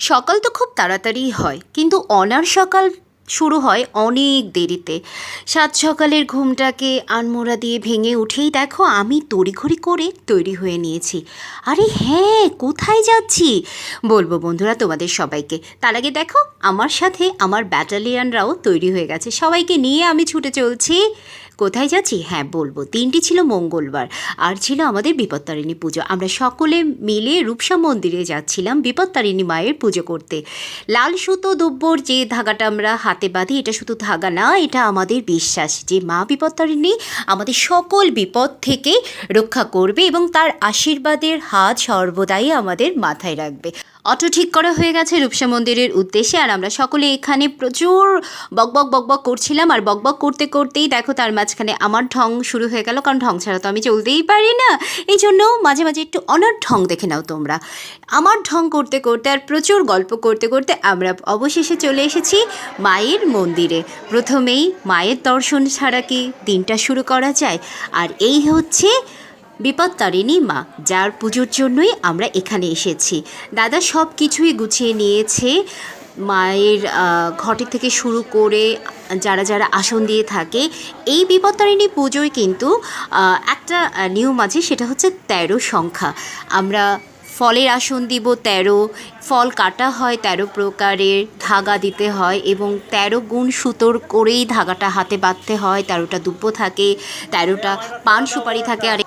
সকাল তো খুব তাড়াতাড়ি হয়, কিন্তু অনার সকাল শুরু হয় অনেক দেরিতে। সাত সকালের ঘুমটাকে আনমোড়া দিয়ে ভেঙে উঠেই দেখো আমি তড়িঘড়ি করে তৈরি হয়ে নিয়েছি। আরে হ্যাঁ কোথায় যাচ্ছি? বলব বন্ধুরা তোমাদের সবাইকে। তার আগে দেখো, আমার সাথে আমার ব্যাটালিয়ানরাও তৈরি হয়ে গেছে। সবাইকে নিয়ে আমি ছুটে চলছি। কোথায় যাচ্ছি? হ্যাঁ বলব। দিনটি ছিল মঙ্গলবার, আর ছিল আমাদের বিপত্তারিণী পুজো। আমরা সকলে মিলে রূপসা মন্দিরে যাচ্ছিলাম বিপত্তারিণী মায়ের পুজো করতে। লাল সুতো, দুব্বর, যে ধাগাটা আমরা হাতে বাঁধি, এটা শুধু ধাগা না, এটা আমাদের বিশ্বাস যে মা বিপত্তারিণী আমাদের সকল বিপদ থেকে রক্ষা করবে এবং তার আশীর্বাদের হাত সর্বদাই আমাদের মাথায় রাখবে। অটো ঠিক করা হয়ে গেছে রূপসা মন্দিরের উদ্দেশ্যে, আর আমরা সকলে এখানে প্রচুর বকবক বকবক করছিলাম, আর বকবক করতে করতেই দেখো তার মাঝখানে আমার ঢং শুরু হয়ে গেল, কারণ ঢং ছাড়া তো আমি চলতেই পারি না। এই জন্য মাঝে মাঝে একটু অনার ঢং দেখে নাও তোমরা। আমার ঢং করতে করতে আর প্রচুর গল্প করতে করতে আমরা অবশেষে চলে এসেছি মায়ের মন্দিরে। প্রথমেই মায়ের দর্শন ছাড়া কি দিনটা শুরু করা যায়? আর এই হচ্ছে বিপত্তারিণী মা, যার পুজোর জন্যই আমরা এখানে এসেছি। দাদা সব কিছুই গুছিয়ে নিয়েছে, মায়ের ঘটে থেকে শুরু করে যারা যারা আসন দিয়ে থাকে, এই বিপত্তারিণী পুজোয় কিন্তু একটা নিয়ম আছে, সেটা হচ্ছে তেরো সংখ্যা। আমরা ফলের আসন দিব তেরো, ফল কাটা হয় তেরো প্রকারের, ধাগা দিতে হয় এবং তেরো গুণ সুতোর করেই ধাগাটা হাতে বাঁধতে হয়, তেরোটা দুব্য থাকে, তেরোটা পান সুপারি থাকে, আর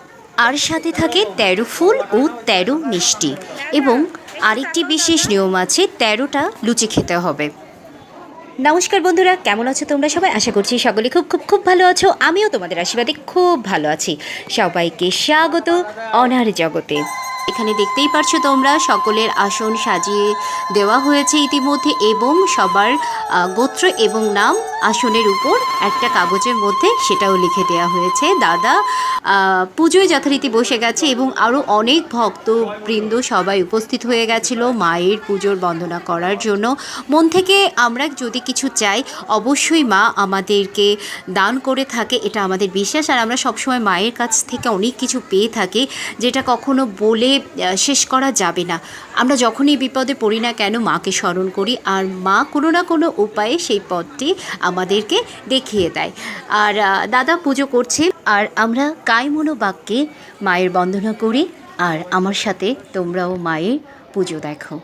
আর সাথে থাকে তেরো ফুল ও তেরো মিষ্টি। এবং আরেকটি বিশেষ নিয়ম আছে, তেরোটা লুচি খেতে হবে। নমস্কার বন্ধুরা, কেমন আছো তোমরা সবাই? আশা করছি সকলে খুব খুব খুব ভালো আছো। আমিও তোমাদের আশীর্বাদে খুব ভালো আছি। সবাইকে স্বাগত অনার জগতে। এখানে দেখতেই পারছ তোমরা, সকলের আসন সাজিয়ে দেওয়া হয়েছে ইতিমধ্যে এবং সবার গোত্র এবং নাম আসনের উপর একটা কাগজের মধ্যে সেটাও লিখে দেওয়া হয়েছে। দাদা পুজোয় যথারীতি বসে গেছে এবং আরও অনেক ভক্তবৃন্দ সবাই উপস্থিত হয়ে গেছিল মায়ের পুজোর বন্দনা করার জন্য। মন থেকে আমরা যদি কিছু চাই, অবশ্যই মা আমাদেরকে দান করে থাকে, এটা আমাদের বিশ্বাস। আর আমরা সবসময় মায়ের কাছ থেকে অনেক কিছু পেয়ে থাকি, যেটা কখনো বলে শেষ করা যাবে না। আমরা যখনই বিপদে পড়ি না কেন, মাকে স্মরণ করি আর মা কোনো না কোনো উপায়ে সেই পথটি আমাদেরকে দেখিয়ে দেয়। আর দাদা পুজো করছে। আর আমরা কায়মনো বাক্যে মায়ের বন্দনা করি। আর আমার সাথে তোমরাও মায়ের পুজো দেখো।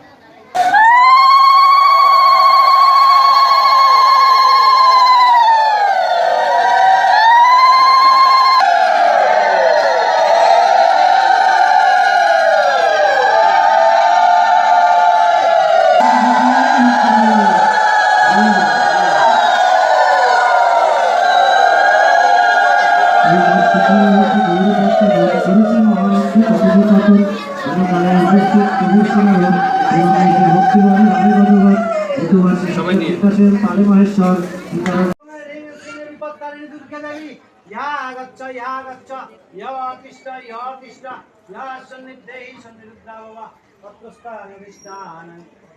या गच्छ या गच्छ या तिष्ठ या तिष्ठ या सन्निधेहि सन्निरुद्धा भव तत्त्वस्थानविष्टान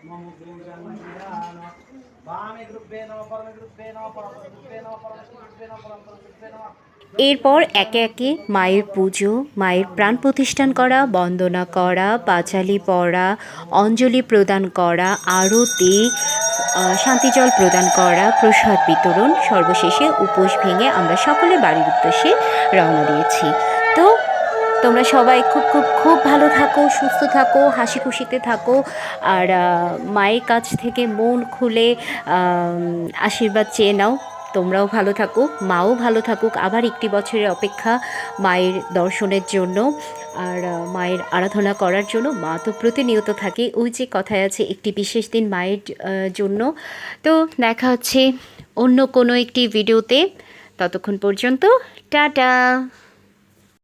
मम पूजन विधान वामे ग्रुप्पे नमः परमे ग्रुप्पे नमः परमे ग्रुप्पे नमः परमे ग्रुप्पे नमः परमे ग्रुप्पे नमः এরপর একে একে মায়ের পুজো মায়ের প্রাণ প্রতিষ্ঠান করা বন্দনা করা পাঁচালি পড়া অঞ্জলি প্রদান করা আরতি আহ, শান্তিজল প্রদান করা প্রসাদ বিতরণ সর্বশেষে উপোস ভেঙে আমরা সকলে বাড়ির উদ্দেশ্যে রওনা দিয়েছি তো তোমরা সবাই খুব খুব খুব ভালো থাকো, সুস্থ থাকো হাসি খুশিতে থাকো। আর মায়ের কাছ থেকে মন খুলে আশীর্বাদ চেয়ে নাও। তোমরাও ভালো থাকো মাও ভালো থাকুক। আবার একটি বছরের অপেক্ষা মায়ের দর্শনের জন্য আর মায়ের আরাধনা করার জন্য। মা তো প্রতিনিয়ত থাকে। ওই যে কথায় আছে, একটি বিশেষ দিন মায়ের জন্য। তো দেখা হচ্ছে অন্য কোনো একটি ভিডিওতে। ততক্ষণ পর্যন্ত, টাটা!